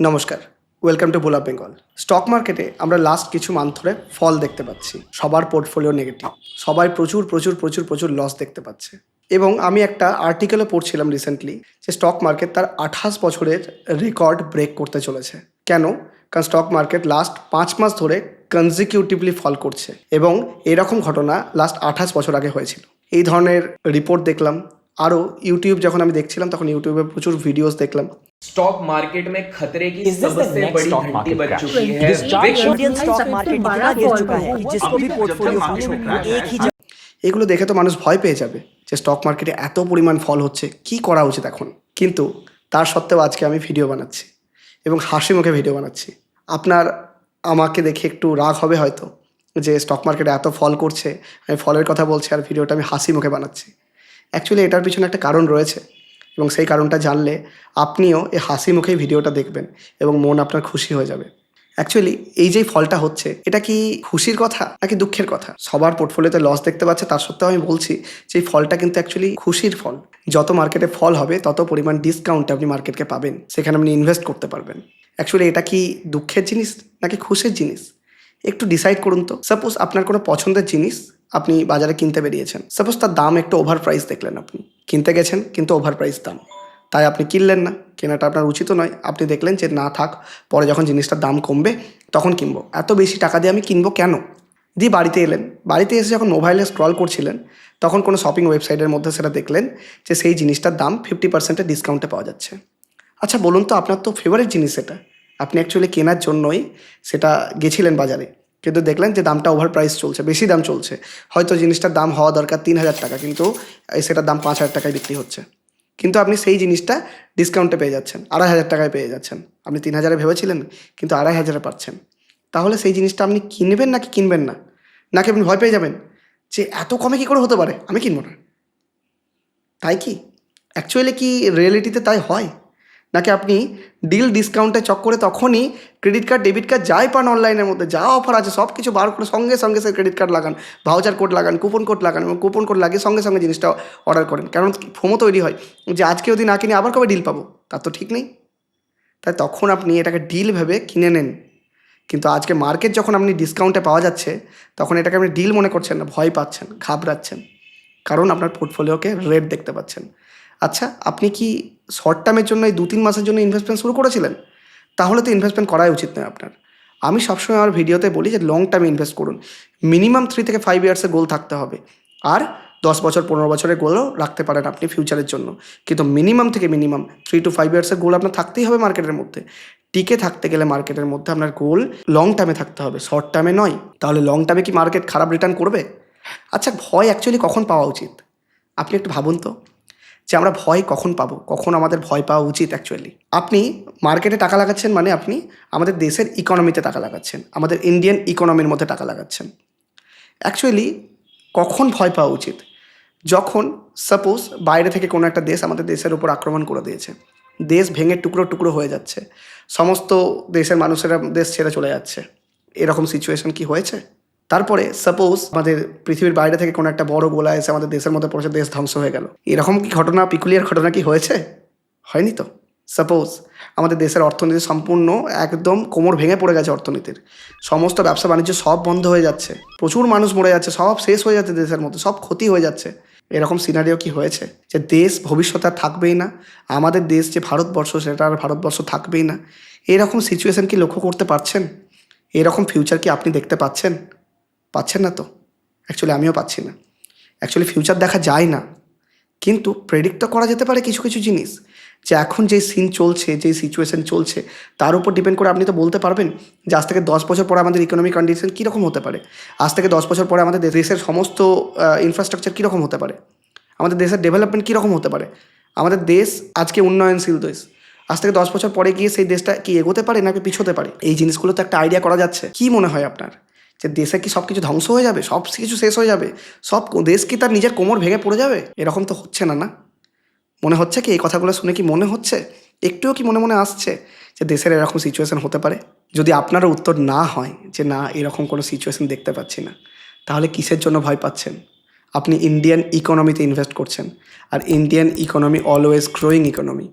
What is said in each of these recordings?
নমস্কার welcome to বোলা Bengal stock মার্কেটে আমরা লাস্ট কিছু মান্থ ধরে ফল দেখতে পাচ্ছি। সবার পোর্টফোলিও নেগেটিভ সবাই প্রচুর প্রচুর প্রচুর প্রচুর লস দেখতে পাচ্ছে। এবং আমি একটা আর্টিকেলও পড়ছিলাম রিসেন্টলি যে স্টক মার্কেট তার আঠাশ বছরের রেকর্ড ব্রেক করতে চলেছে। কেন? কারণ স্টক মার্কেট লাস্ট পাঁচ মাস ধরে কনজিকিউটিভলি ফল করছে। এবং এরকম ঘটনা লাস্ট আঠাশ বছর আগে হয়েছিল। এই ধরনের রিপোর্ট দেখলাম। আরও ইউটিউব যখন আমি দেখছিলাম তখন ইউটিউবে প্রচুর ভিডিওস দেখলাম स्टॉक मार्केट में खतरे की Is this the सबसे next बड़ी stock घंटी market बज crash? चुकी है This chart विश्व Indian stock market इतना गिर चुका है कि जिसको भी पोर्टफोलियो एक ही এগুলো দেখে তো মানুষ ভয় পেয়ে যাবে যে স্টক মার্কেটে এত পরিমাণ ফল হচ্ছে কি করা উচিত এখন কিন্তু তার সত্ত্বেও আজকে আমি ভিডিও বানাচ্ছি এবং হাসি মুখে ভিডিও বানাচ্ছি আপনার আমাকে দেখে একটু রাগ হবে হয়তো যে স্টক মার্কেটে এত ফল করছে আমি ফলের কথা বলছি আর ভিডিওটা আমি হাসি মুখে বানাচ্ছি অ্যাকচুয়ালি এটার পিছনে একটা কারণ রয়েছে এবং সেই কারণটা জানলে আপনিও এই হাসি মুখেই ভিডিওটা দেখবেন এবং মন আপনার খুশি হয়ে যাবে। অ্যাকচুয়ালি এই যে ফলটা হচ্ছে, এটা কি খুশির কথা নাকি দুঃখের কথা? সবার পোর্টফোলিওতে লস দেখতে পাচ্ছে, তার সত্ত্বেও আমি বলছি যে ফলটা কিন্তু অ্যাকচুয়ালি খুশির ফল। যত মার্কেটে ফল হবে, তত পরিমাণ ডিসকাউন্ট আপনি মার্কেটকে পাবেন, সেখানে আপনি ইনভেস্ট করতে পারবেন। অ্যাকচুয়ালি এটা কি দুঃখের জিনিস নাকি খুশির জিনিস? একটু ডিসাইড করুন তো। সাপোজ আপনার কোনো পছন্দের জিনিস আপনি বাজারে কিনতে বেরিয়েছেন। সাপোজ তার দাম একটু ওভার প্রাইস দেখলেন আপনি। কিনতে গেছেন, কিন্তু ওভার প্রাইস দাম। তাই আপনি কিনলেন না। কেনাটা আপনার উচিত নয়। আপনি দেখলেন যে না থাক, পরে যখন জিনিসটার দাম কমবে, তখন কিনবো। এত বেশি টাকা দিয়ে আমি কিনবো কেন? দিয়ে বাড়িতে এলেন। বাড়িতে এসে যখন মোবাইলে স্ক্রল করছিলেন, তখন কোনো শপিং ওয়েবসাইটের মধ্যে সেটা দেখলেন যে সেই জিনিসটার দাম ফিফটি পার্সেন্টের ডিসকাউন্টে পাওয়া যাচ্ছে। আচ্ছা বলুন তো আপনার তো ফেভারিট জিনিস এটা। আপনি অ্যাকচুয়ালি কেনার জন্যই সেটা গেছিলেন বাজারে। কিন্তু দেখলেন যে দামটা ওভার প্রাইস চলছে, বেশি দাম চলছে। হয়তো জিনিসটার দাম হওয়া দরকার তিন হাজার টাকা, কিন্তু সেটার দাম পাঁচ হাজার টাকায় বিক্রি হচ্ছে। কিন্তু আপনি সেই জিনিসটা ডিসকাউন্টে পেয়ে যাচ্ছেন, আড়াই হাজার টাকায় পেয়ে যাচ্ছেন। আপনি তিন হাজারে ভেবেছিলেন, কিন্তু আড়াই হাজারে পাচ্ছেন। তাহলে সেই জিনিসটা আপনি কিনবেন নাকি কিনবেন না? নাকি আপনি ভয় পেয়ে যাবেন যে এত কমে কী করে হতে পারে? আমি কিনবো না। তাই কি? অ্যাকচুয়ালি কি রিয়েলিটিতে তাই হয়? নাকি আপনি ডিল ডিসকাউন্টে চক্করে তখনই ক্রেডিট কার্ড ডেবিট কার্ড যাই পান অনলাইনের মধ্যে, যা অফার আছে সব কিছু বার করে সঙ্গে সঙ্গে সে ক্রেডিট কার্ড লাগান ভাউচার কোড লাগান কুপন কোড লাগান এবং কুপন কোড লাগিয়ে সঙ্গে সঙ্গে জিনিসটা অর্ডার করেন। কারণ ফোমো তৈরি হয় যে আজকে যদি না কিনে আবার কবে ডিল পাবো? তার তো ঠিক নেই। তাই তখন আপনি এটাকে ডিল ভেবে কিনে নেন। কিন্তু আজকে মার্কেট যখন আপনি ডিসকাউন্টে পাওয়া যাচ্ছে, তখন এটাকে আপনি ডিল মনে করছেন না, ভয় পাচ্ছেন, ঘাবড়াচ্ছেন। কারণ আপনার পোর্টফোলিওকে রেড দেখতে পাচ্ছেন। আচ্ছা আপনি কি শর্ট টার্মের জন্য এই দু তিন মাসের জন্য ইনভেস্টমেন্ট শুরু করেছিলেন? তাহলে তো ইনভেস্টমেন্ট করাই উচিত নয় আপনার। আমি সবসময় আমার ভিডিওতে বলি যে লং টার্মে ইনভেস্ট করুন। মিনিমাম থ্রি থেকে ফাইভ ইয়ার্সের গোল থাকতে হবে। আর দশ বছর, পনেরো বছরের গোলও রাখতে পারেন আপনি ফিউচারের জন্য। কিন্তু মিনিমাম থেকে মিনিমাম থ্রি টু ফাইভ ইয়ার্সের গোল আপনার থাকতেই হবে মার্কেটের মধ্যে। টিকে থাকতে গেলে মার্কেটের মধ্যে আপনার গোল লং টার্মে থাকতে হবে। শর্ট টার্মে নয়। তাহলে লং টার্মে কি মার্কেট খারাপ রিটার্ন করবে? আচ্ছা ভয় অ্যাকচুয়ালি কখন পাওয়া উচিত? আপনি একটু ভাবুন তো। যে আমরা ভয় কখন পাবো? কখন আমাদের ভয় পাওয়া উচিত অ্যাকচুয়ালি আপনি মার্কেটে টাকা লাগাচ্ছেন মানে আপনি আমাদের দেশের ইকোনমিতে টাকা লাগাচ্ছেন, আমাদের ইন্ডিয়ান ইকোনমির মধ্যে টাকা লাগাচ্ছেন। অ্যাকচুয়ালি কখন ভয় পাওয়া উচিত? যখন সাপোজ বাইরে থেকে কোনো একটা দেশ আমাদের দেশের উপর আক্রমণ করে দিয়েছে, দেশ ভেঙে টুকরো টুকরো হয়ে যাচ্ছে, সমস্ত দেশের মানুষেরা দেশ ছেড়ে চলে যাচ্ছে, এরকম সিচুয়েশন কি হয়েছে? তারপরে সাপোজ আমাদের পৃথিবীর বাইরে থেকে কোনো একটা বড় গোলা এসে আমাদের দেশের মধ্যে পড়েছে, দেশ ধ্বংস হয়ে গেল। এরকম কি ঘটনা পিকুলিয়ার ঘটনা কি হয়েছে? হয়নি তো? সাপোজ আমাদের দেশের অর্থনীতি সম্পূর্ণ একদম কোমর ভেঙে পড়ে গেছে অর্থনীতির। সমস্ত ব্যবসা বাণিজ্য সব বন্ধ হয়ে যাচ্ছে। প্রচুর মানুষ মরে যাচ্ছে, সব শেষ হয়ে যাচ্ছে দেশের মধ্যে, সব ক্ষতি হয়ে যাচ্ছে। এরকম সিনারিও কি হয়েছে? যে দেশ ভবিষ্যতে আর থাকবেই না। আমাদের দেশ যে ভারতবর্ষ, সেটা আর ভারতবর্ষ থাকবেই না। এরকম সিচুয়েশন কি লক্ষ্য করতে পারছেন? এরকম ফিউচার কি আপনি দেখতে পাচ্ছেন? পাচ্ছেন না তো? অ্যাকচুয়ালি আমিও পাচ্ছি না। অ্যাকচুয়ালি ফিউচার দেখা যায় না। কিন্তু প্রেডিক্ট তো করা যেতে পারে কিছু কিছু জিনিস। যে এখন যে সিন চলছে যে সিচুয়েশন চলছে, তার উপর ডিপেন্ড করে আপনি তো বলতে পারবেন যে আজ থেকে দশ বছর পরে আমাদের ইকোনমিক কন্ডিশন কীরকম হতে পারে? আজ থেকে দশ বছর পরে আমাদের দেশের সমস্ত ইনফ্রাস্ট্রাকচার কীরকম হতে পারে? আমাদের দেশের ডেভেলপমেন্ট কীরকম হতে পারে? আমাদের দেশ আজকে উন্নয়নশীল দেশ। আজ থেকে দশ বছর পরে গিয়ে সেই দেশটা কি এগোতে পারে নাকি পিছোতে পারে? এই জিনিসগুলো তো একটা আইডিয়া করা যাচ্ছে। কি মনে হয় আপনার? যে দেশে কি সব কিছু ধ্বংস হয়ে যাবে? সব কিছু শেষ হয়ে যাবে? সব দেশ কি তার নিজের কোমর ভেঙে পড়ে যাবে? এরকম তো হচ্ছে না না? মনে হচ্ছে কি এই কথাগুলো শুনে কি মনে হচ্ছে? একটুও কি মনে মনে আসছে যে দেশের এরকম সিচুয়েশান হতে পারে? যদি আপনারও উত্তর না হয় যে না, এরকম কোনো সিচুয়েশন দেখতে পাচ্ছি না, তাহলে কিসের জন্য ভয় পাচ্ছেন? আপনি ইন্ডিয়ান ইকোনমিতে ইনভেস্ট করছেন, আর Indian economy always growing economy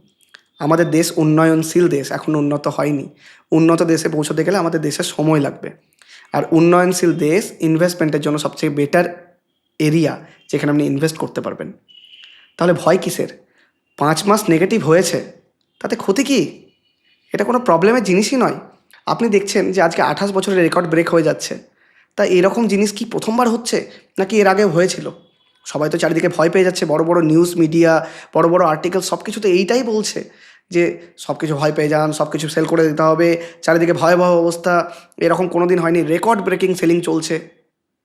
আমাদের দেশ উন্নয়নশীল দেশ, এখন উন্নত হয়নি। উন্নত দেশে পৌঁছতে গেলে আমাদের দেশে সময় লাগবে। আর উন্নয়নশীল দেশ ইনভেস্টমেন্টের জন্য সবচেয়ে বেটার এরিয়া যেখানে আপনি ইনভেস্ট করতে পারবেন। তাহলে ভয় কিসের? পাঁচ মাস নেগেটিভ হয়েছে, তাতে ক্ষতি কি? এটা কোনো প্রবলেমের জিনিসই নয়। আপনি দেখছেন যে আজকে আঠাশ বছরের রেকর্ড ব্রেক হয়ে যাচ্ছে। তা এরকম জিনিস কি প্রথমবার হচ্ছে, নাকি এর আগেও হয়েছিল? সবাই তো চারিদিকে ভয় পেয়ে যাচ্ছে, বড় বড় নিউজ মিডিয়া বড় বড় আর্টিকেল সব কিছু তো এইটাই বলছে। যে সব কিছু ভয় পেয়ে যান সব কিছু সেল করে দিতে হবে, চারিদিকে ভয়াবহ অবস্থা, এরকম কোনো দিন হয়নি রেকর্ড ব্রেকিং সেলিং চলছে।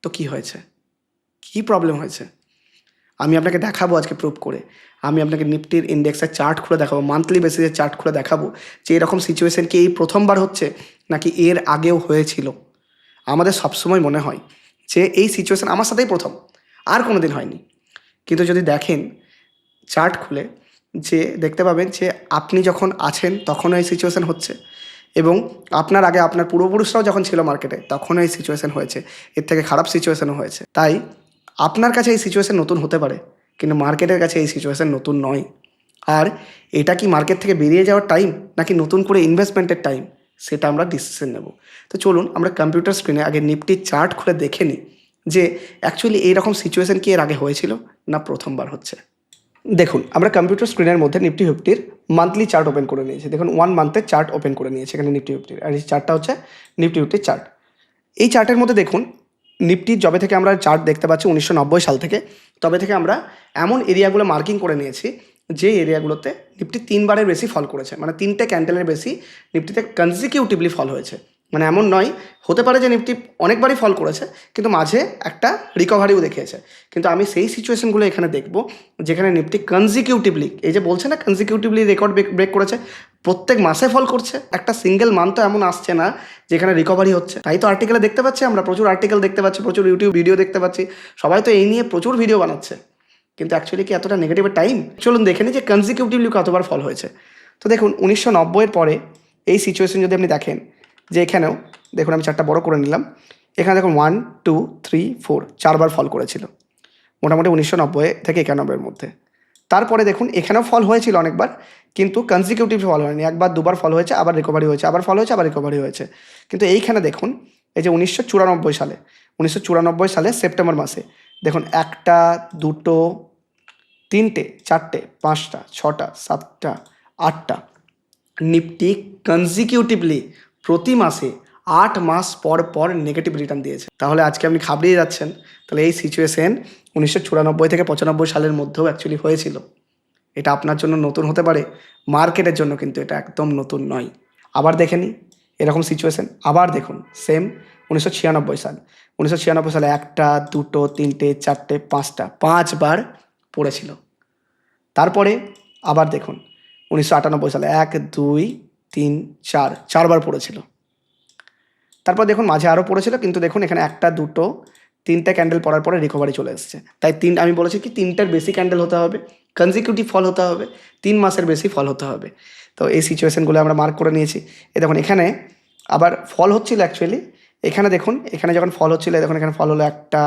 তো কি হয়েছে? কি প্রবলেম হয়েছে? আমি আপনাকে দেখাবো আজকে প্রুভ করে। আমি আপনাকে নিফটির ইন্ডেক্সের চার্ট খুলে দেখাবো মান্থলি বেসিসের চার্ট খুলে দেখাবো যে এরকম সিচুয়েশন কি এই প্রথমবার হচ্ছে নাকি এর আগেও হয়েছিল? আমাদের সবসময় মনে হয় যে এই সিচুয়েশন আমার সাথেই প্রথম, আর কোনো দিন হয়নি। কিন্তু যদি দেখেন চার্ট খুলে যে দেখতে পাবেন যে আপনি যখন আছেন তখনও এই সিচুয়েশান হচ্ছে। এবং আপনার আগে আপনার পূর্বপুরুষরাও যখন ছিল মার্কেটে তখনও এই সিচুয়েশন হয়েছে। এর থেকে খারাপ সিচুয়েশনও হয়েছে। তাই আপনার কাছে এই সিচুয়েশান নতুন হতে পারে, কিন্তু মার্কেটের কাছে এই সিচুয়েশান নতুন নয়। আর এটা কি মার্কেট থেকে বেরিয়ে যাওয়ার টাইম নাকি নতুন করে ইনভেস্টমেন্টের টাইম সেটা আমরা ডিসিশন নেব। তো চলুন আমরা কম্পিউটার স্ক্রিনে আগে নিফটির চার্ট খুলে দেখে নিই যে অ্যাকচুয়ালি এইরকম সিচুয়েশন কি এর আগে হয়েছিল, না প্রথমবার হচ্ছে। দেখুন, আমরা কম্পিউটার স্ক্রিনের মধ্যে নিফটি ফিফটির মান্থলি চার্ট ওপেন করে নিয়েছি। দেখুন ওয়ান মান্থের চার্ট ওপেন করে নিয়েছি এখানে নিফটি ফিফটির আর এই চার্টটা হচ্ছে নিফটি ফিফটির চার্ট এই চার্টের মধ্যে দেখুন নিফটির জবে থেকে আমরা চার্ট দেখতে পাচ্ছি উনিশশো নব্বই সাল থেকে, তবে থেকে আমরা এমন এরিয়াগুলো মার্কিং করে নিয়েছি যে এরিয়াগুলোতে নিফটি তিনবারের বেশি ফল করেছে। মানে তিনটে ক্যান্ডেলের বেশি নিফটিতে কনজিকিউটিভলি ফল হয়েছে। মানে এমন নয়, হতে পারে যে নিফটি অনেকবারই ফল করেছে, কিন্তু মাঝে একটা রিকভারিও দেখিয়েছে। কিন্তু আমি সেই সিচুয়েশনগুলো এখানে দেখব, যেখানে নিফটি কনজিকিউটিভলি এই যে বলছে না কনজিকিউটিভলি রেকর্ড ব্রেক করেছে, প্রত্যেক মাসে ফল করছে, একটা সিঙ্গেল মান্থ তো এমন আসছে না, যেখানে রিকভারি হচ্ছে। তাই তো আর্টিকেলে দেখতে পাচ্ছি আমরা, প্রচুর আর্টিকেল দেখতে পাচ্ছি, প্রচুর ইউটিউব ভিডিও দেখতে পাচ্ছি, সবাই তো এই নিয়ে প্রচুর ভিডিও বানাচ্ছে। কিন্তু অ্যাকচুয়ালি কি এতটা নেগেটিভের টাইম চলুন দেখে নিই যে কনজিকিউটিভলি কতবার ফল হয়েছে। তো দেখুন, উনিশশো নব্বইয়ের পরে এই সিচুয়েশন যদি আপনি দেখেন যে এখানেও, দেখুন আমি চারটা বড় করে নিলাম, এখানে দেখুন ওয়ান টু থ্রি ফোর চারবার ফল করেছিল, মোটামুটি উনিশশো নব্বই থেকে একানব্বইয়ের মধ্যে। তারপরে দেখুন, এখানেও ফল হয়েছিল অনেকবার, কিন্তু কনজিকিউটিভ ফল হয়নি, একবার দুবার ফল হয়েছে, আবার রিকভারি হয়েছে, আবার ফল হয়েছে, আবার রিকভারি হয়েছে। কিন্তু এইখানে দেখুন, এই যে উনিশশো চুরানব্বই সালে, উনিশশো চুরানব্বই সালে সেপ্টেম্বর মাসে, দেখুন একটা, দুটো, তিনটে, চারটে, পাঁচটা, ছটা, সাতটা, আটটা নিফটি কনজিকিউটিভলি প্রতি মাসে আট মাস পর পর নেগেটিভ রিটার্ন দিয়েছে। তাহলে আজকে আপনি খাবড়িয়ে যাচ্ছেন, তাহলে এই সিচুয়েশন উনিশশো চুরানব্বই থেকে পঁচানব্বই সালের মধ্যেও অ্যাকচুয়ালি হয়েছিল। এটা আপনার জন্য নতুন হতে পারে মার্কেটের জন্য কিন্তু এটা একদম নতুন নয়। আবার দেখে নিই, এরকম সিচুয়েশন আবার দেখুন সেম উনিশশো ছিয়ানব্বই সাল। উনিশশো ছিয়ানব্বই সালে একটা, দুটো, তিনটে, চারটে, পাঁচটা, পাঁচবার পড়েছিল। তারপরে আবার দেখুন, উনিশশো আটানব্বই সালে এক, দুই তিন, চার, চারবার পড়েছিল। তারপর দেখুন মাঝে আরও পড়েছিল, কিন্তু দেখুন এখানে একটা, দুটো, তিনটে ক্যান্ডেল পড়ার পরে রিকভারি চলে এসেছে। তাই তিন, আমি বলেছি কি তিনটার বেশি ক্যান্ডেল হতে হবে কনজিকিউটিভ ফল হতে হবে, তিন মাসের বেশি ফল হতে হবে। তো এই সিচুয়েশনগুলো আমরা মার্ক করে নিয়েছি। এ দেখুন, এখানে আবার ফল হচ্ছিল অ্যাকচুয়ালি এখানে দেখুন, এখানে যখন ফল হচ্ছিল দেখুন এখানে ফল হলো একটা,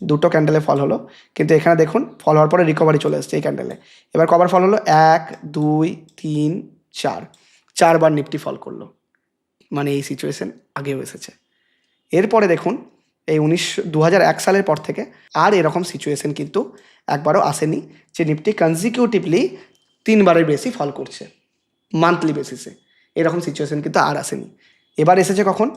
দুটো ক্যান্ডেলে ফল হলো, কিন্তু এখানে দেখুন ফল হওয়ার পরে রিকভারি চলে এসেছে এই ক্যান্ডেলে এবার কবার ফল হলো? এক, দুই, তিন, চার। চারবার নিফটি ফল করল। মানে এই সিচুয়েশন আগেও এসেছে। এরপরে দেখুন, এই উনিশ দু এক সালের পর থেকে আর এরকম সিচুয়েশন কিন্তু একবারও আসেনি যে নিফটি কনজিকিউটিভলি তিনবারের বেশি ফল করছে মান্থলি বেসিসে এরকম সিচুয়েশন কিন্তু আর আসেনি। এবার এসেছে কখন?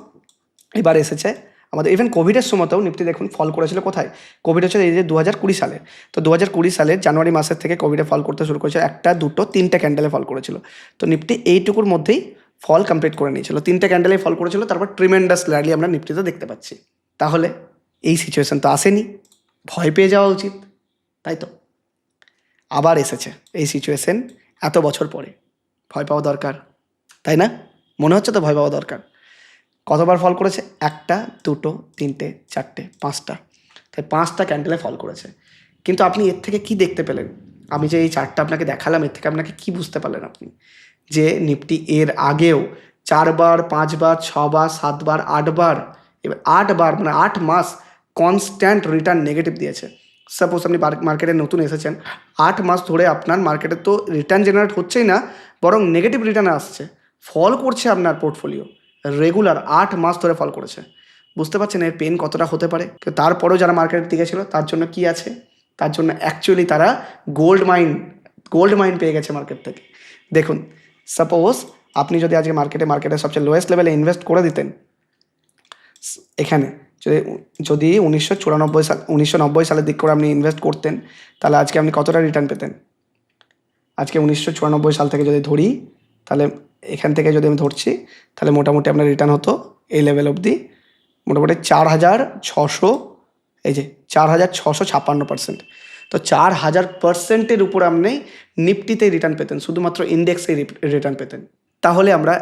এবার এসেছে আমাদের ইভেন কোভিডের সময়তেও নিফটি দেখুন ফল করেছিল কোথায়? কোভিড হচ্ছে এই যে দু হাজার কুড়ি সালে। তো দু হাজার কুড়ি সালের জানুয়ারি মাসের থেকে কোভিডে ফল করতে শুরু করেছিল। একটা, দুটো, তিনটে ক্যান্ডেলে ফল করেছিল। তো নিফটি এইটুকুর মধ্যেই ফল কমপ্লিট করে নিয়েছিল। তিনটে ক্যান্ডেলে ফল করেছিল, তারপর ট্রিমেন্ডাস র্যালি আমরা নিফটিতে দেখতে পাচ্ছি। তাহলে এই সিচুয়েশন তো আসেনি। ভয় পেয়ে যাওয়া উচিত, তাই তো? আবার এসেছে এই সিচুয়েশন এত বছর পরে। ভয় পাওয়া দরকার, তাই না? মনে হচ্ছে তো ভয় পাওয়া দরকার। কতবার ফল করেছে? একটা, দুটো, তিনটে, চারটে, পাঁচটা। তাই পাঁচটা ক্যান্ডেলে ফল করেছে। কিন্তু আপনি এর থেকে কি দেখতে পেলেন? আমি যে এই চারটা আপনাকে দেখালাম, এর থেকে আপনাকে কি বুঝতে পারলেন আপনি? যে নিফটি এর আগেও চারবার, পাঁচবার, ছবার, সাতবার, আটবার, এবার আটবার মানে আট মাস কনস্ট্যান্ট রিটার্ন নেগেটিভ দিয়েছে। সাপোজ আপনি মার্কেটে নতুন এসেছেন, আট মাস ধরে আপনার মার্কেটে তো রিটার্ন জেনারেট হচ্ছেই না, বরং নেগেটিভ রিটার্ন আসছে। ফল করছে আপনার পোর্টফোলিও রেগুলার আট মাস ধরে ফল করেছে। বুঝতে পারছেন এর পেন কতটা হতে পারে? তারপরেও যারা মার্কেটের দিকে ছিল, তার জন্য কি আছে? তার জন্য অ্যাকচুয়ালি তারা গোল্ড মাইন গোল্ড মাইন পেয়ে গেছে মার্কেট থেকে। দেখুন সাপোজ আপনি যদি আজকে মার্কেটে মার্কেটে সবচেয়ে লোয়েস্ট লেভেলে ইনভেস্ট করে দিতেন, এখানে যদি যদি উনিশশো চুরানব্বই সাল, উনিশশো নব্বই সালের দিক করে আপনি ইনভেস্ট করতেন, তাহলে আজকে আপনি কতটা রিটার্ন পেতেন? আজকে উনিশশো চুরানব্বই সাল থেকে যদি ধরি, তাহলে এখান থেকে যদি আমি ধরছি, তাহলে মোটামুটি আপনার রিটার্ন হতো এই লেভেল অবধি মোটামুটি চার হাজার ছশো, এই যে চার হাজার ছশো ছাপ্পান্ন পার্সেন্ট তো চার হাজার পার্সেন্টের উপর আপনি নিফটিতেই রিটার্ন পেতেন, শুধুমাত্র ইন্ডেক্সে রিটার্ন পেতেন। তাহলে আমরা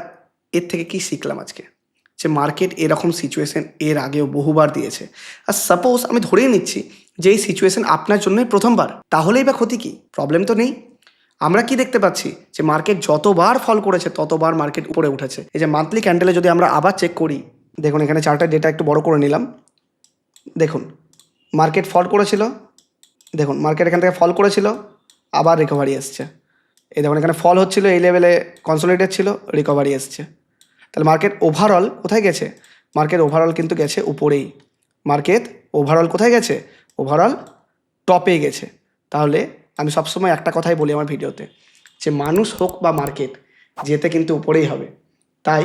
এর থেকে কি শিখলাম আজকে? যে মার্কেট এরকম সিচুয়েশন এর আগেও বহুবার দিয়েছে। আর সাপোজ আমি ধরেই নিচ্ছি যে এই সিচুয়েশন আপনার জন্যই প্রথমবার, তাহলেই বা ক্ষতি কি? প্রবলেম তো নেই। আমরা কি দেখতে পাচ্ছি? যে মার্কেট যতবার ফল করেছে, ততবার মার্কেট উপরে উঠেছে। এই যে মান্থলি ক্যান্ডেলে যদি আমরা আবার চেক করি, দেখুন এখানে চারটা ডেটা একটু বড় করে নিলাম। দেখুন মার্কেট ফল করেছিল। দেখুন মার্কেট এখান থেকে ফল করেছিল, আবার রিকভারি এসছে। এই দেখুন, এখানে ফল হচ্ছিল, এই লেভেলে কনসোলিডেট ছিল রিকভারি এসছে। তাহলে মার্কেট ওভারঅল কোথায় গেছে? মার্কেট ওভারঅল কিন্তু গেছে উপরেই। মার্কেট ওভারঅল কোথায় গেছে? ওভারঅল টপে গেছে। তাহলে আমি সবসময় একটা কথাই বলি আমার ভিডিওতে, যে মানুষ হোক বা মার্কেট, যেতে কিন্তু উপরেই হবে। তাই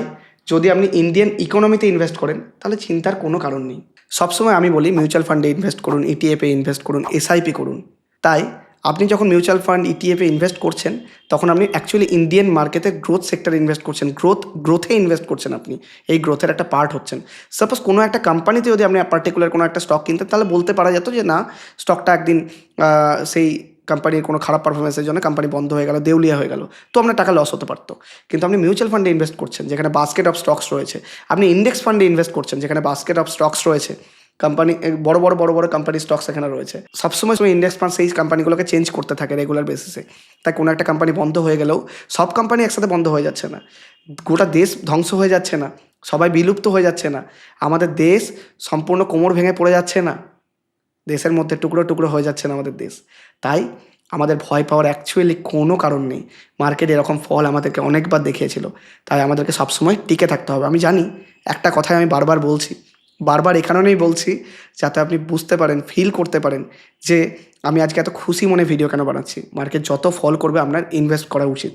যদি আপনি ইন্ডিয়ান ইকোনমিতে ইনভেস্ট করেন, তাহলে চিন্তার কোনো কারণ নেই। সবসময় আমি বলি মিউচুয়াল ফান্ডে ইনভেস্ট করুন ইটিএফে ইনভেস্ট করুন এসআইপি করুন। তাই আপনি যখন মিউচুয়াল ফান্ড ইটিএফে ইনভেস্ট করছেন, তখন আপনি অ্যাকচুয়ালি ইন্ডিয়ান মার্কেটে গ্রোথ সেক্টরে ইনভেস্ট করছেন। গ্রোথ গ্রোথে ইনভেস্ট করছেন আপনি। এই গ্রোথের একটা পার্ট হচ্ছেন। সাপোজ কোনো একটা কোম্পানিতে যদি আপনি পার্টিকুলার কোনো একটা স্টক কিনতেন, তাহলে বলতে পারা যেত যে, না স্টকটা একদিন সেই কোম্পানির কোনো খারাপ পারফরমেন্সের জন্য কোম্পানি বন্ধ হয়ে গেল, দেউলিয়া হয়ে গেল। তো আপনার টাকা লস হতে পারতো। কিন্তু আপনি মিউচুয়াল ফান্ডে ইনভেস্ট করছেন, যেখানে বাস্কেট অফ স্টকস রয়েছে। আপনি ইন্ডেক্স ফান্ডে ইনভেস্ট করছেন, যেখানে বাস্কেট অফ স্টকস রয়েছে। কোম্পানি বড় বড় বড় বড় কোম্পানির স্টকস এখানে রয়েছে। সবসময় সময় ইন্ডেক্স ফান্ড সেই কোম্পানিগুলোকে চেঞ্জ করতে থাকে রেগুলার বেসিসে তাই কোনো একটা কোম্পানি বন্ধ হয়ে গেলেও সব কোম্পানি একসাথে বন্ধ হয়ে যাচ্ছে না। গোটা দেশ ধ্বংস হয়ে যাচ্ছে না। সবাই বিলুপ্ত হয়ে যাচ্ছে না। আমাদের দেশ সম্পূর্ণ কোমর ভেঙে পড়ে যাচ্ছে না। দেশের মধ্যে টুকরো টুকরো হয়ে যাচ্ছে না আমাদের দেশ। তাই আমাদের ভয় পাওয়ার অ্যাকচুয়ালি কোনো কারণ নেই। মার্কেট এরকম ফল আমাদেরকে অনেকবার দেখিয়েছিল। তাই আমাদেরকে সবসময় টিকে থাকতে হবে। আমি জানি, একটা কথাই আমি বারবার বলছি, বারবার এ কারণেই বলছি, যাতে আপনি বুঝতে পারেন ফিল করতে পারেন যে আমি আজকে এত খুশি মনে ভিডিও কেন বানাচ্ছি। মার্কেট যত ফল করবে আপনার ইনভেস্ট করা উচিত।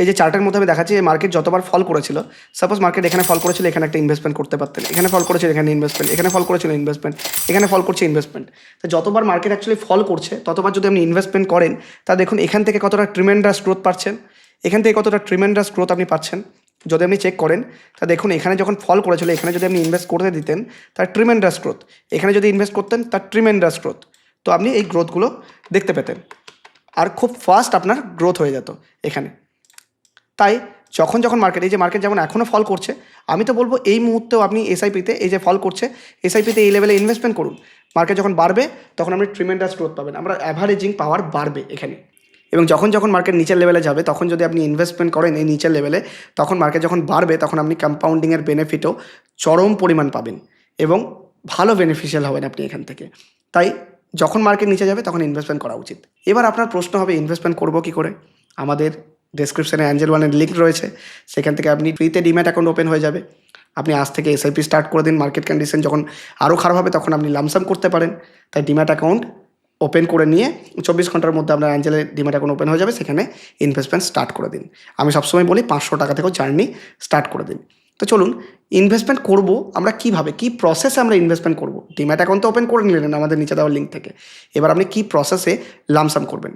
এই যে চার্টের মধ্যে আমি দেখাচ্ছি যে মার্কেট যতবার ফল করেছিল সাপোজ মার্কেট এখানে ফল করেছিল, এখানে একটা ইনভেস্টমেন্ট করতে পারতেন। এখানে ফল করেছিল, এখানে ইনভেস্টমেন্ট এখানে ফল করেছিল ইনভেস্টমেন্ট এখানে ফল করছে ইনভেস্টমেন্ট তো যতবার মার্কেট অ্যাকচুয়ালি ফল করছে, ততবার যদি আপনি ইনভেস্টমেন্ট করেন, তা দেখুন এখান থেকে কতটা ট্রিমেন্ডাস গ্রোথ পাচ্ছেন। এখান থেকে কতটা ট্রিমেন্ডাস গ্রোথ আপনি পাচ্ছেন, যদি আপনি চেক করেন, তা দেখুন এখানে যখন ফল করেছিল, এখানে যদি আপনি ইনভেস্ট করতে দিতেন তার ট্রিমেন্ডাস গ্রোথ এখানে যদি ইনভেস্ট করতেন তার ট্রিমেন্ডাস গ্রোথ তো আপনি এই গ্রোথগুলো দেখতে পেতেন। আর খুব ফাস্ট আপনার গ্রোথ হয়ে যেত এখানে। তাই যখন যখন মার্কেট এই যে মার্কেট যেমন এখনও ফল করছে, আমি তো বলব এই মুহূর্তেও আপনি এসআইপিতে এই যে ফল করছে এসআইপিতে এই লেভেলে ইনভেস্টমেন্ট করুন। মার্কেট যখন বাড়বে, তখন আপনি ট্রিমেন্ডাস গ্রোথ পাবেন। আমরা অ্যাভারেজিং পাওয়ার বাড়বে এখানে। এবং যখন যখন মার্কেট নিচের লেভেলে যাবে, তখন যদি আপনি ইনভেস্টমেন্ট করেন এই নিচের লেভেলে তখন মার্কেট যখন বাড়বে, তখন আপনি কম্পাউন্ডিংয়ের বেনিফিটও চরম পরিমাণ পাবেন এবং ভালো বেনিফিশিয়াল হবেন আপনি এখান থেকে। তাই যখন মার্কেট নিচে যাবে, তখন ইনভেস্টমেন্ট করা উচিত। এবার আপনার প্রশ্ন হবে ইনভেস্টমেন্ট করব কী করে? আমাদের ডেসক্রিপশনে অ্যাঞ্জেল ওয়ানের লিঙ্ক রয়েছে, সেখান থেকে আপনি ফ্রিতে ডিম্যাট অ্যাকাউন্ট ওপেন হয়ে যাবে। আপনি আজ থেকে এসআইপি স্টার্ট করে দিন মার্কেট কন্ডিশন যখন আরও খারাপ হবে, তখন আপনি লামসাম করতে পারেন। তাই ডিম্যাট অ্যাকাউন্ট ওপেন করে নিয়ে চব্বিশ ঘণ্টার মধ্যে আপনার অ্যাঞ্জেলের ডিম্যাট অ্যাকাউন্ট ওপেন হয়ে যাবে, সেখানে ইনভেস্টমেন্ট স্টার্ট করে দিন। আমি সবসময় বলি পাঁচশো টাকা থেকেও জার্নি স্টার্ট করে দিন। তো চলুন ইনভেস্টমেন্ট করব আমরা কীভাবে? কি প্রসেসে আমরা ইনভেস্টমেন্ট করব? ডিম্যাট অ্যাকাউন্ট তো ওপেন করে নিলেন আমাদের নিচে দেওয়ার লিঙ্ক থেকে। এবার আপনি কি প্রসেসে লামসাম করবেন?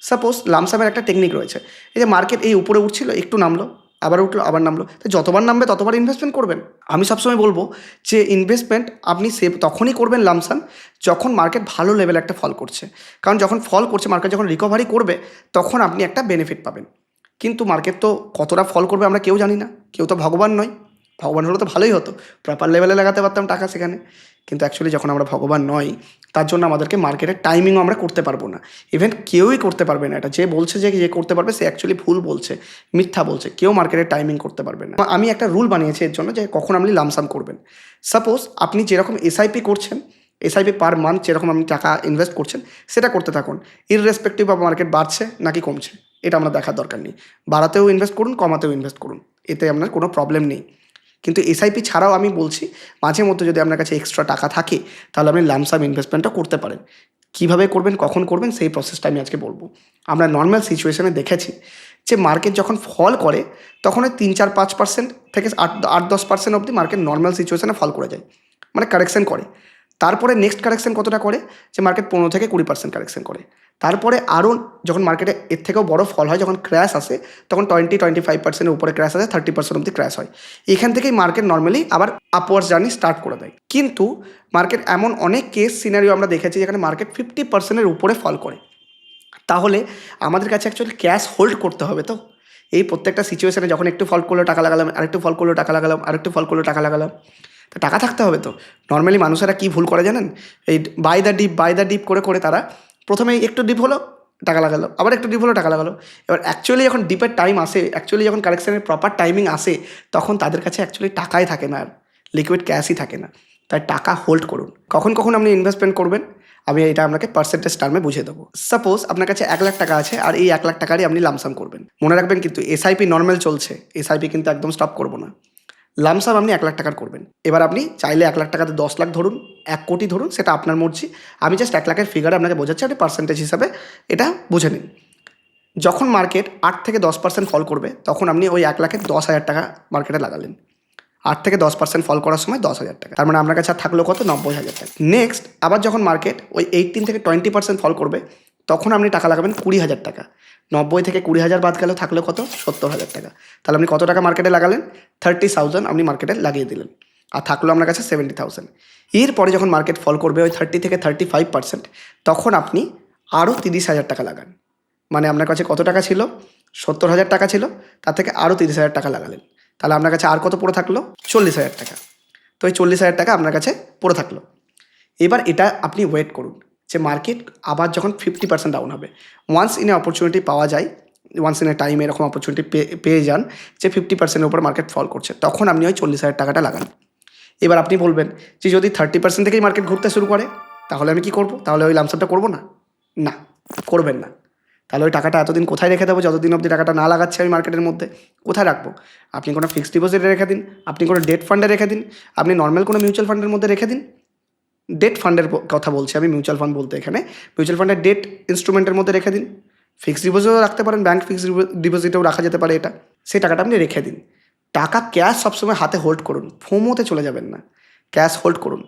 সাপোজ লামসামের একটা টেকনিক রয়েছে। এই যে মার্কেট এই উপরে উঠছিল, একটু নামলো, আবার উঠল, আবার নামলো। তো যতবার নামবে, ততবার ইনভেস্টমেন্ট করবেন। আমি সবসময় বলব যে ইনভেস্টমেন্ট আপনি সে তখনই করবেন লামসাম যখন মার্কেট ভালো লেভেল একটা ফল করছে। কারণ যখন ফল করছে মার্কেট যখন রিকভারি করবে, তখন আপনি একটা বেনিফিট পাবেন। কিন্তু মার্কেট তো কতটা ফল করবে আমরা কেউ জানি না। কেউ তো ভগবান নয়। ভগবান হলে তো ভালোই হতো। প্রপার লেভেলে লাগাতে পারতাম টাকা সেখানে। কিন্তু অ্যাকচুয়ালি যখন আমরা ভগবান নই তার জন্য আমাদেরকে মার্কেটের টাইমিংও আমরা করতে পারব না। ইভেন কেউই করতে পারবে না এটা। যে বলছে যে যে করতে পারবে, সে অ্যাকচুয়ালি ভুল বলছে, মিথ্যা বলছে। কেউ মার্কেটের টাইমিং করতে পারবে না। আমি একটা রুল বানিয়েছি এর জন্য যে কখন আপনি লামসাম করবেন। সাপোজ আপনি যেরকম এসআইপি করছেন এসআইপি পার মান্থ যেরকম আপনি টাকা ইনভেস্ট করছেন, সেটা করতে থাকুন। ইররেসপেক্টিভ অফ মার্কেট বাড়ছে নাকি কমছে, এটা আমরা দেখার দরকার নেই। বাড়াতেও ইনভেস্ট করুন, কমাতেও ইনভেস্ট করুন। এতে আপনার কোনো প্রবলেম নেই। কিন্তু এসআইপি ছাড়াও আমি বলছি, মাঝে মধ্যে যদি আপনার কাছে এক্সট্রা টাকা থাকে, তাহলে আপনি লামসাম ইনভেস্টমেন্টটা করতে পারেন। কীভাবে করবেন, কখন করবেন, সেই প্রসেসটা আমি আজকে বলব। আমরা নর্মাল সিচুয়েশনে দেখেছি যে মার্কেট যখন ফল করে, তখন ওই তিন, চার, পাঁচ পার্সেন্ট থেকে আট আট, দশ পার্সেন্ট অবধি মার্কেট নর্মাল সিচুয়েশনে ফল করে যায়। মানে কারেকশন করে। তারপরে নেক্সট কারেকশন কতটা করে? যে মার্কেট পনেরো থেকে কুড়ি পার্সেন্ট কারেকশন করে। তারপরে আরও যখন মার্কেটে এর থেকেও বড় ফল হয়, যখন ক্র্যাশ আসে, তখন টোয়েন্টি টোয়েন্টি ফাইভ পার্সেন্টের উপরে ক্র্যাশ আসে থার্টি পার্সেন্ট অব্দি ক্র্যাশ হয়। এখান থেকেই মার্কেট নর্মালি আবার আপওয়ার্স জার্নি স্টার্ট করে দেয়। কিন্তু মার্কেট এমন অনেক কেস সিনারিও আমরা দেখেছি যেখানে মার্কেট ফিফটি পার্সেন্টের উপরে ফল করে। তাহলে আমাদের কাছে অ্যাকচুয়ালি ক্যাশ হোল্ড করতে হবে তো। এই প্রত্যেকটা সিচুয়েশনে যখন একটু ফল করল, টাকা লাগালাম, আরেকটু ফল করল, টাকা লাগালাম, আরেকটু ফল করল, টাকা লাগালাম, তো টাকা থাকতে হবে তো। নর্মালি মানুষেরা কী ভুল করে জানেন? এই buy the dip buy the dip করে করে তারা প্রথমে একটু ডিপ হলো, টাকা লাগালো। আবার একটু ডিপ হলো, টাকা লাগালো। এবার অ্যাকচুয়ালি যখন ডিপের টাইম আসে অ্যাকচুয়ালি যখন কারেকশনের প্রপার টাইমিং আসে, তখন তাদের কাছে অ্যাকচুয়ালি টাকাই থাকে না আর লিকুইড ক্যাশই থাকে না। তাই টাকা হোল্ড করুন। কখন কখন আপনি ইনভেস্টমেন্ট করবেন, আমি এটা আপনাকে পার্সেন্টেজ টার্মে বুঝিয়ে দেবো। সাপোজ আপনার কাছে এক লাখ টাকা আছে, আর এই এক লাখ টাকারই আপনি লামসাম করবেন। মনে রাখবেন কিন্তু এসআইপি নর্মাল চলছে এসআইপি কিন্তু একদম স্টপ করব না। লামসাম আপনি এক লাখ টাকার করবেন। এবার আপনি চাইলে এক লাখ টাকাতে দশ লাখ ধরুন, এক কোটি ধরুন, সেটা আপনার মর্জি। আমি জাস্ট এক লাখের ফিগার আপনাকে বোঝাচ্ছি, আপনি পার্সেন্টেজ হিসাবে এটা বুঝে নিন। যখন মার্কেট আট থেকে দশ পার্সেন্ট ফল করবে, তখন আপনি ওই এক লাখের দশ হাজার টাকা মার্কেটে লাগালেন। আট থেকে দশ পার্সেন্ট ফল করার সময় দশ হাজার টাকা। তার মানে আপনার কাছে থাকল কত? নব্বই হাজার টাকা। নেক্সট আবার যখন মার্কেট ওই এইটিন থেকে টোয়েন্টি পার্সেন্ট ফল করবে তখন আপনি টাকা লাগাবেন কুড়ি হাজার টাকা। নব্বই থেকে কুড়ি হাজার বাদ গেলেও থাকল কত? সত্তর হাজার টাকা। তাহলে আপনি কত টাকা মার্কেটে লাগালেন? থার্টি থাউজেন্ড আপনি মার্কেটে লাগিয়ে দিলেন। আর থাকল আপনার কাছে সেভেন্টি থাউজেন্ড এরপরে যখন মার্কেট ফল করবে ওই থার্টি থেকে থার্টি ফাইভ পার্সেন্ট তখন আপনি আরও তিরিশ হাজার টাকা লাগান। মানে আপনার কাছে কত টাকা ছিল? সত্তর হাজার টাকা ছিল, তার থেকে আরও তিরিশ হাজার টাকা লাগালেন। তাহলে আপনার কাছে আর কত পড়ে থাকল? চল্লিশ হাজার টাকা। তো এই চল্লিশ হাজার টাকা আপনার কাছে পড়ে থাকল। এবার এটা আপনি ওয়েট করুন। যে মার্কেট আবার যখন ফিফটি পার্সেন্ট ডাউন হবে ওয়ান্স ইন এ অপরচুনিটি পাওয়া যায় ওয়ান্স ইন এ টাইম এরকম অপরচুনিটি পেয়ে যান যে ফিফটি পার্সেন্টের উপর মার্কেট ফল করছে, তখন আপনি ওই চল্লিশ হাজার টাকাটা লাগান। এবার আপনি বলবেন যে যদি থার্টি পার্সেন্ট থেকেই মার্কেট ঘুরতে শুরু করে, তাহলে আমি কি করব? তাহলে ওই লামসামটা করব না? না, করবেন না। তাহলে ওই টাকাটা এতদিন কোথায় রেখে দেবো? যতদিন অবধি টাকাটা না লাগাচ্ছে আমি মার্কেটের মধ্যে, কোথায় রাখব? আপনি কোনো ফিক্সড ডিপোজিটে রেখে দিন, আপনি কোনো ডেট ফান্ডে রেখে দিন, আপনি নর্মাল কোনো মিউচুয়াল ফান্ডের মধ্যে রেখে দিন ডেট ফান্ডের কথা বলছি আমি মিউচুয়াল ফান্ড বলতে এখানে। মিউচুয়াল ফান্ডের ডেট ইনস্ট্রুমেন্টের মধ্যে রেখে দিন। ফিক্সড ডিপোজিটও রাখতে পারেন ব্যাঙ্ক ফিক্সড ডিপোজিটেও রাখা যেতে পারে এটা। সেই টাকাটা আপনি রেখে দিন। টাকা ক্যাশ সবসময় হাতে হোল্ড করুন ফোমোতে চলে যাবেন না। ক্যাশ হোল্ড করুন।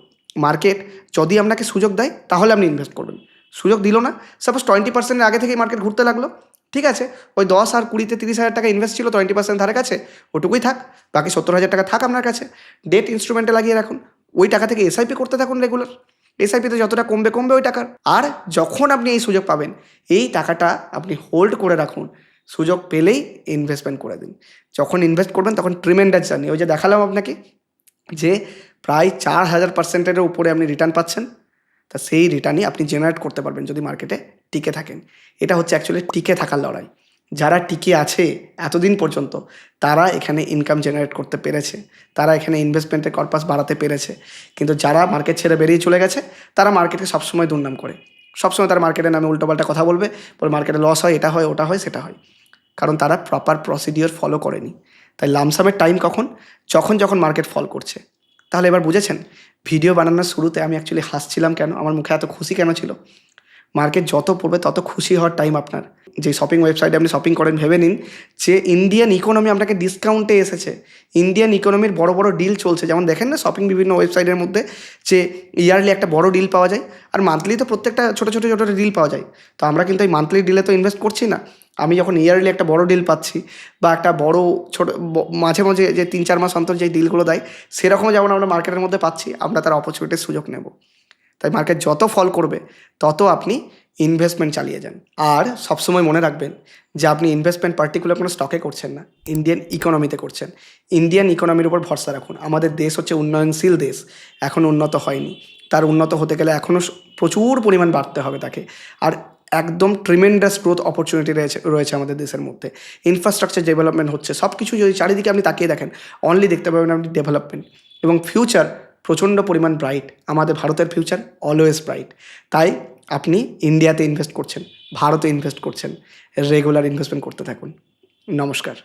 মার্কেট যদি আপনাকে সুযোগ দেয়, তাহলে আপনি ইনভেস্ট করবেন। সুযোগ দিল না সাপোজ টোয়েন্টি পার্সেন্টের আগে থেকেই মার্কেট ঘুরতে লাগল। ঠিক আছে, ওই দশ আর কুড়িতে তিরিশ হাজার টাকা ইনভেস্ট ছিল টোয়েন্টি পার্সেন্ট ধারে কাছে, ওটুকুই থাক, বাকি সত্তর হাজার টাকা থাক আপনার কাছে। ডেট ইনস্ট্রুমেন্টে লাগিয়ে রাখুন। ওই টাকা থেকে এসআইপি করতে থাকুন রেগুলার এসআইপিতে যতটা কমবে কমবে ওই টাকার। আর যখন আপনি এই সুযোগ পাবেন, এই টাকাটা আপনি হোল্ড করে রাখুন। সুযোগ পেলেই ইনভেস্টমেন্ট করে দিন। যখন ইনভেস্ট করবেন, তখন ট্রিমেন্ডাস জার্নি ওই যে দেখালাম আপনাকে যে প্রায় চার হাজার পার্সেন্টের উপরে আপনি রিটার্ন পাচ্ছেন। তা সেই রিটার্নই আপনি জেনারেট করতে পারবেন যদি মার্কেটে টিকে থাকেন। এটা হচ্ছে অ্যাকচুয়ালি টিকে থাকার লড়াই। যারা টিকে আছে এতদিন পর্যন্ত, তারা এখানে ইনকাম জেনারেট করতে পেরেছে। তারা এখানে ইনভেস্টমেন্টের কর্পাস বাড়াতে পেরেছে। কিন্তু যারা মার্কেট ছেড়ে বেরিয়ে চলে গেছে, তারা মার্কেটকে সবসময় দুর্নাম করে। সবসময় তারা মার্কেটের নামে উল্টোপাল্টা কথা বলবে, বলে মার্কেটে লস হয়, এটা হয়, ওটা হয়, সেটা হয়। কারণ তারা প্রপার প্রসিডিওর ফলো করেনি। তাই লামসামের টাইম কখন? যখন যখন মার্কেট ফল করছে। তাহলে এবার বুঝেছেন ভিডিও বানানোর শুরুতে আমি অ্যাকচুয়ালি হাসছিলাম কেন? আমার মুখে এত খুশি কেন ছিল? মার্কেট যত পড়বে, তত খুশি হওয়ার টাইম আপনার। যে শপিং ওয়েবসাইটে আপনি শপিং করেন, ভেবে নিন যে ইন্ডিয়ান ইকোনমি আপনাকে ডিসকাউন্টে এসেছে। ইন্ডিয়ান ইকোনমির বড় বড় ডিল চলছে। যেমন দেখেন না শপিং বিভিন্ন ওয়েবসাইটের মধ্যে যে ইয়ারলি একটা বড় ডিল পাওয়া যায় আর মান্থলি তো প্রত্যেকটা ছোটো ছোটো ছোটো ডিল পাওয়া যায়। তো আমরা কিন্তু এই মান্থলি ডিলে তো ইনভেস্ট করছি না। আমি যখন ইয়ারলি একটা বড় ডিল পাচ্ছি বা একটা বড় ছোটো মাঝে মাঝে যে তিন, চার মাস অন্তর যে ডিলগুলো দেয় সেরকম যেমন আমরা মার্কেটের মধ্যে পাচ্ছি, আমরা তার অপরচুনিটির সুযোগ নেব। তাই মার্কেট যত ফল করবে, তত আপনি ইনভেস্টমেন্ট চালিয়ে যান। আর সবসময় মনে রাখবেন যে আপনি ইনভেস্টমেন্ট পার্টিকুলার কোনো স্টকে করছেন না। ইন্ডিয়ান ইকোনমিতে করছেন। ইন্ডিয়ান ইকোনমির উপর ভরসা রাখুন। আমাদের দেশ হচ্ছে উন্নয়নশীল দেশ। এখন উন্নত হয়নি। তার উন্নত হতে গেলে এখনও প্রচুর পরিমাণ বাড়তে হবে তাকে। আর একদম ট্রিমেন্ডাস গ্রোথ অপরচুনিটি রয়েছে রয়েছে আমাদের দেশের মধ্যে। ইনফ্রাস্ট্রাকচার ডেভেলপমেন্ট হচ্ছে। সব কিছু যদি চারিদিকে আপনি তাকিয়ে দেখেন অনলি দেখতে পাবেন আপনি ডেভেলপমেন্ট এবং ফিউচার প্রচণ্ড পরিমাণ ব্রাইট আমাদের ভারতের ফিউচার অলওয়েজ ব্রাইট তাই আপনি ইন্ডিয়াতে ইনভেস্ট করছেন ভারতে ইনভেস্ট করছেন রেগুলার ইনভেস্টমেন্ট করতে থাকুন। নমস্কার।